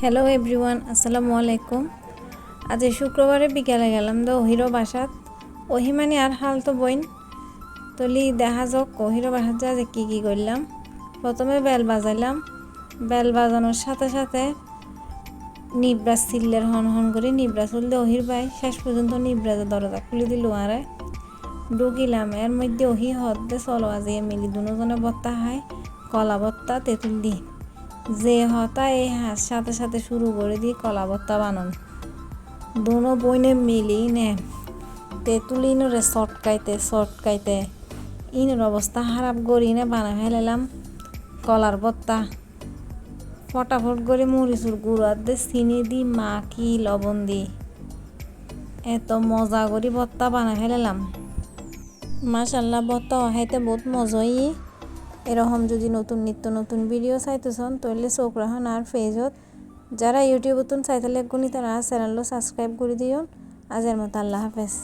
Hello everyone আসসালামু আলাইকুম আজ শুক্রবারে বিকেলে গেলাম তো ওহিরো বাসাত। ওহি মানে আর হাল তো বইন। তলি দেখা যাক ওহিরো বাসাত যা যে কী কী করলাম। প্রথমে বেল বাজাইলাম। বেল বাজানোর সাথে সাথে নিবরা সিল্লের হন হন করে নিবরা চললে ওহির বাই শেষ পর্যন্ত নিবরা দরজা খুলে দিল আরে। ঢুকিলাম, এর মধ্যে ওহি হদ্দে চলো আজিয়ে মিলি দুজনে বত্তা খায় কলা বত্তা, তেঁতুল দি। যে হতা এই হাত সাথে সাথে শুরু করে দিয়ে কলা বত্তা বানান দুনো বইনে মিলি নে। তেঁতুল ইনরে চটকাইতে চটকাইতে ইনের অবস্থা খারাপ করি নে বানা ফেলাম কলার বত্তা ফটাফট করে মরিচুর গুঁড়া দিয়ে চিনি দি মাখি লবণ দি। এত মজা করি বত্তা বানা ফেলাম মাশাল্লাহ বত্তা খাইতে বহুত মজাই। এরকম যদি নতুন নিত্য নতুন ভিডিও চাইতেছন, তাহলে চোখ রাখুন আর ফেজত যারা ইউটিউবতন চাইতে গুণি তারা চ্যানেলও সাবস্ক্রাইব করে দিও আজের মতো আল্লাহ হাফেজ।